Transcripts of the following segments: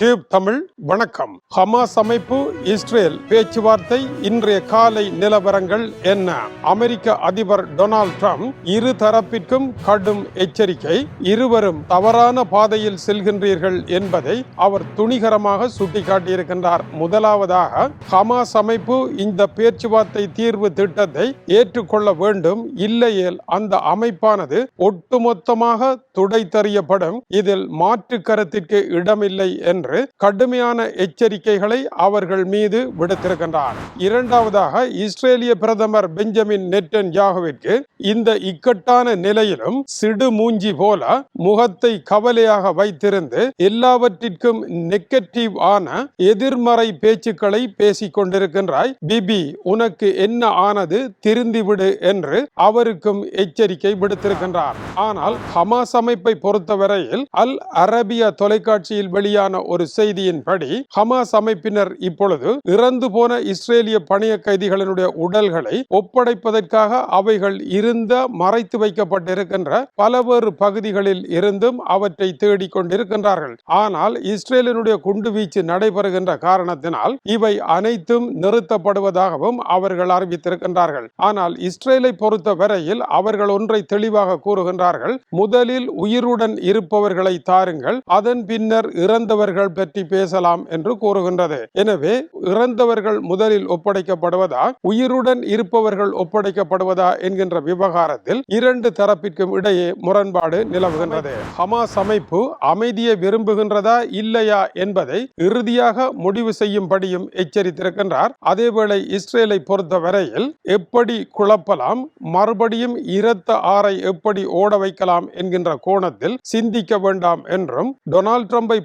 Tube Tamil வணக்கம். Hamas அமைப்பு Israel பேச்சுவார்த்தை இன்றைய காலை நிலவரங்கள் என்ன? அமெரிக்க அதிபர் டொனால்ட் ட்ரம்ப் இரு தரப்பிற்கும் கடும் எச்சரிக்கை. இருவரும் தவறான பாதையில் செல்கின்றீர்கள் என்பதை அவர் துணிகரமாக சுட்டிக்காட்டியிருக்கின்றார். முதலாவதாக ஹமாஸ் அமைப்பு இந்த பேச்சுவார்த்தை தீர்வு திட்டத்தை ஏற்றுக்கொள்ள வேண்டும். இல்லையேல் அந்த அமைப்பானது ஒட்டுமொத்தமாக துடைத்தறியப்படும். இதில் மாற்று கருத்திற்கு இடமில்லை என்று கடுமையான எச்சரிக்கைகளை அவர்கள் மீது விடுத்திருக்கின்றார். இரண்டாவதாக இஸ்ரேலிய பிரதமர் பெஞ்சமின் நெட்டன் யாகுவிற்கு இந்த இக்கட்டான நிலையிலும் சிடு மூஞ்சி போல முகத்தை கவலையாக வைத்திருந்து எல்லாவற்றிற்கும் நெகட்டிவ் ஆன எதிர்மறை பேச்சுக்களை பேசிக் கொண்டிருக்கின்றாய். பிபி உனக்கு என்ன ஆனது திருந்திவிடு என்று அவருக்கும் எச்சரிக்கை விடுத்திருக்கின்றார். ஆனால் ஹமாஸ் அமைப்பை பொறுத்தவரையில் அல் அரபியா தொலைக்காட்சியில் வெளியான ஒரு செய்தியின்படி ஹமாஸ் அமைப்பினர் இப்பொழுது இறந்து போன இஸ்ரேலிய பணிய கைதிகளினுடைய உடல்களை ஒப்படைப்பதற்காக அவைகள் இருந்த மறைத்து வைக்கப்பட்டிருக்கின்ற பலவேறு பகுதிகளில் இருந்தும் அவற்றை தேடிக் கொண்டிருக்கின்றார்கள். ஆனால் இஸ்ரேலினுடைய குண்டுவீச்சு நடைபெறுகின்ற காரணத்தினால் இவை அனைத்தும் நிறுத்தப்படுவதாகவும் அவர்கள் அறிவித்திருக்கின்றார்கள். ஆனால் இஸ்ரேலை பொறுத்த வரையில் அவர்கள் ஒன்றை தெளிவாக கூறுகின்றார்கள். முதலில் உயிருடன் இருப்பவர்களை தாருங்கள் அதன் பின்னர் இறந்தவர்கள் பற்றி பேசலாம் என்று கூறுகின்றது. எனவே இறந்தவர்கள் முதலில் ஒப்படைக்கப்படுவதா உயிருடன் இருப்பவர்கள் ஒப்படைக்கப்படுவதா என்கின்ற விவகாரத்தில் இரண்டு தரப்பிற்கும் இடையே முரண்பாடு நிலவுகின்றது. ஹமாஸ் அமைப்பு அமைதியை விரும்புகின்றதா இல்லையா என்பதை இறுதியாக முடிவு செய்யும்படியும் எச்சரித்திருக்கின்றார். அதேவேளை இஸ்ரேலை பொறுத்தவரையில் எப்படி குழப்பலாம் மறுபடியும் இரத்த ஆறை எப்படி ஓட வைக்கலாம் என்கின்ற கோணத்தில் சிந்திக்க வேண்டாம் என்றும் டொனால்ட் ட்ரம்பை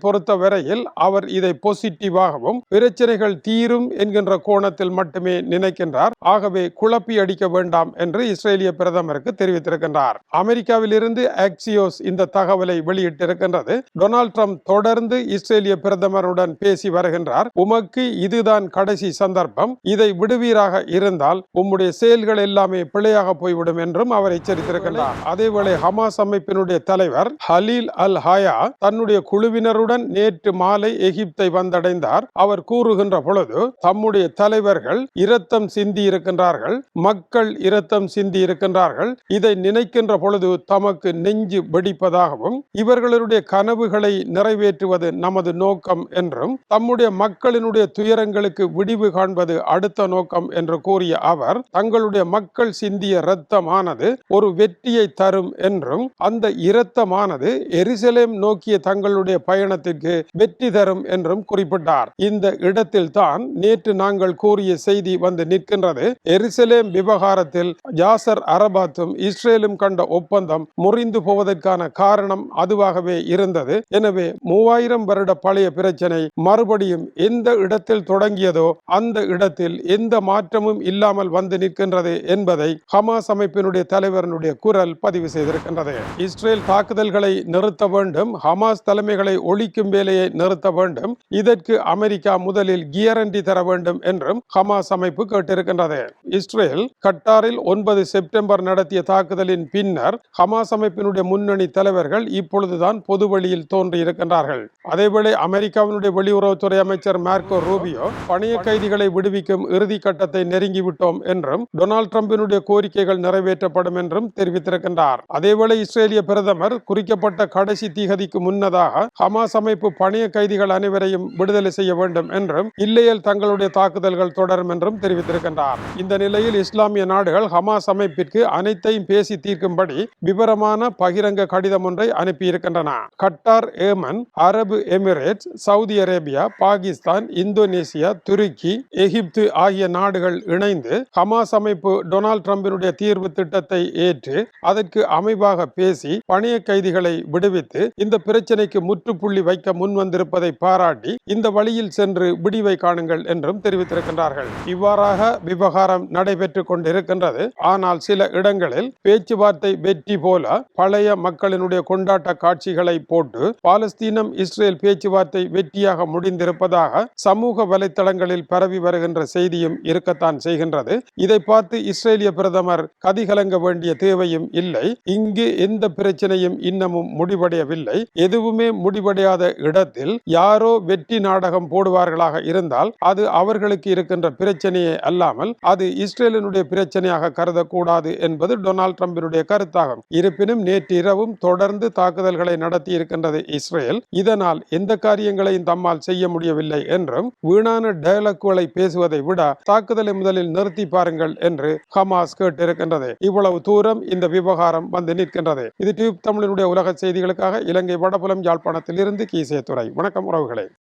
வகையில் அவர் இதை பாசிட்டிவாகவும் பிரச்சனைகள் தீரும் என்கின்ற கோணத்தில் மட்டுமே நினைக்கின்றார். ஆகவே குழப்பி அடிக்க வேண்டாம் என்று இஸ்ரேலிய பிரதமருக்கு தெரிவித்திருக்கின்றார். அமெரிக்காவில் இருந்து ஆக்சியோஸ் இந்த தகவலை வெளியிட்டிருக்கின்றது. டொனால்ட் ட்ரம்ப் தொடர்ந்து இஸ்ரேலிய பிரதமருடன் பேசி வருகின்றார். உமக்கு இதுதான் கடைசி சந்தர்ப்பம். இதை விடுவீராக இருந்தால் உம்முடைய செயல்கள் எல்லாமே பிழையாக போய்விடும் என்றும் அவர் எச்சரித்திருக்கின்றார். அதேவேளை ஹமாஸ் அமைப்பினுடைய தலைவர் ஹலீல் அல் ஹயா தன்னுடைய குழுவினருடன் நேற்று மாலை எகிப்தை வந்தடைந்தார். அவர் கூறுகின்ற பொழுது தம்முடைய தலைவர்கள் இரத்தம் சிந்தி இருக்கின்றார்கள். மக்கள் இரத்தம் சிந்தி இருக்கின்றார்கள். இதை நினைக்கின்ற பொழுது தமக்கு நெஞ்சு வெடிப்பதாகவும் இவர்களுடைய கனவுகளை நிறைவேற்றுவது நமது நோக்கம் என்றும் தம்முடைய மக்களினுடைய துயரங்களுக்கு விடிவு காண்பது அடுத்த நோக்கம் என்று கூறிய அவர் தங்களுடைய மக்கள் சிந்திய இரத்தமானது ஒரு வெற்றியை தரும் என்றும் அந்த இரத்தமானது எரிசலேம் நோக்கிய தங்களுடைய பயணத்திற்கு வெற்றி தரும் என்றும் குறிப்பிட்டார். இந்த இடத்தில் தான் நேற்று நாங்கள் கூறிய செய்தி வந்து நிற்கின்றது. எருசலேம் விவகாரத்தில் ஜாசர் அரபாத்தும் இஸ்ரேலும் கண்ட ஒப்பந்தம் முறிந்து போவதற்கான காரணம் அதுவாகவே இருந்தது. எனவே மூவாயிரம் வருட பழைய பிரச்சனை மறுபடியும் எந்த இடத்தில் தொடங்கியதோ அந்த இடத்தில் எந்த மாற்றமும் இல்லாமல் வந்து நிற்கின்றது என்பதை ஹமாஸ் அமைப்பினுடைய தலைவரனுடைய குரல் பதிவு செய்திருக்கின்றது. இஸ்ரேல் தாக்குதல்களை நிறுத்த வேண்டும். ஹமாஸ் தலைமைகளை ஒழிக்கும் வேலையை நிறுத்த வேண்டும். இதற்கு அமெரிக்கா முதலில் கியரண்டி தர வேண்டும் என்றும் ஹமாஸ் அமைப்பு கேட்டிருக்கின்றது. இஸ்ரேல் கட்டாரில் ஒன்பது செப்டம்பர் நடத்திய தாக்குதலின் பின்னர் ஹமாஸ் அமைப்பினுடைய முன்னணி தலைவர்கள் இப்பொழுதுதான் பொது வழியில் தோன்றியிருக்கின்றார்கள். அதேவேளை அமெரிக்காவினுடைய வெளியுறவுத்துறை அமைச்சர் மார்க்கோ ரூபியோ பணிய கைதிகளை விடுவிக்கும் இறுதி கட்டத்தை நெருங்கிவிட்டோம் என்றும் டொனால்ட் டிரம்பினுடைய கோரிக்கைகள் நிறைவேற்றப்படும் என்றும் தெரிவித்திருக்கின்றார். அதேவேளை இஸ்ரேலிய பிரதமர் குறிக்கப்பட்ட கடைசி தீகதிக்கு முன்னதாக ஹமாஸ் அமைப்பு பணிய கைதிகள் அனைவரையும் விடுதலை செய்ய வேண்டும் என்றும் இல்லையில் தங்களுடைய தாக்குதல்கள் தொடரும் என்றும் தெரிவித்திருக்கின்றார். இந்த நிலையில் இஸ்லாமிய நாடுகள் ஹமாஸ் அமைப்பிற்கு அனைத்தையும் பேசி தீர்க்கும்படி விவரமான பகிரங்க கடிதம் ஒன்றை அனுப்பியிருக்கின்றன. கட்டார் ஏமன் அரபு Emirates Saudi Arabia Pakistan Indonesia துருக்கி எகிப்து ஆகிய நாடுகள் இணைந்து ஹமாஸ் அமைப்பு டொனால்ட் ட்ரம்பினுடைய தீர்வு திட்டத்தை ஏற்று அதற்கு அமைவாக பேசி பணிய கைதிகளை விடுவித்து இந்த பிரச்சனைக்கு முற்றுப்புள்ளி வைக்க முன்வந்து வந்திருப்பதை பாராட்டி இந்த வழியில் சென்று விடிவை காணுங்கள் என்றும் தெரிவித்திருக்கின்றார்கள். இவ்வாறாக விவகாரம் நடைபெற்றுக் கொண்டிருக்கின்றது. ஆனால் சில இடங்களில் பேச்சுவார்த்தை வெற்றி போல பழைய மக்களினுடைய கொண்டாட்ட காட்சிகளை போட்டு பாலஸ்தீனம் இஸ்ரேல் பேச்சுவார்த்தை வெற்றியாக முடிந்திருப்பதாக சமூக வலைத்தளங்களில் பரவி வருகின்ற செய்தியும் இருக்கத்தான் செய்கின்றது. இதை பார்த்து இஸ்ரேலிய பிரதமர் கதிகலங்க வேண்டிய தேவையும் இல்லை. இங்கு எந்த பிரச்சனையும் இன்னமும் முடிவடையவில்லை. எதுவுமே முடிவடையாத இடத்தில் நேரத்தில் யாரோ வெற்றி நாடகம் போடுவார்களாக இருந்தால் அது அவர்களுக்கு இருக்கின்ற பிரச்சனையே அல்லாமல் அது இஸ்ரேலினுடைய பிரச்சனையாக கருதக்கூடாது என்பது டொனால்ட் ட்ரம்பினுடைய கருத்தாகும். இருப்பினும் நேற்று இரவும் தொடர்ந்து தாக்குதல்களை நடத்தி இருக்கின்றது இஸ்ரேல். இதனால் எந்த காரியங்களையும் தம்மால் செய்ய முடியவில்லை என்றும் வீணான டயலக்குகளை பேசுவதை விட தாக்குதலை முதலில் நிறுத்தி பாருங்கள் என்று ஹமாஸ் கேட்டிருக்கின்றது. இவ்வளவு தூரம் இந்த விவகாரம் வந்து நிற்கின்றது. இது டியூப் தமிழனுடைய உலக செய்திகளுக்காக இலங்கை வடபுலம் யாழ்ப்பாணத்தில் இருந்து கீசே துறை வணக்கம் உறவுகளே.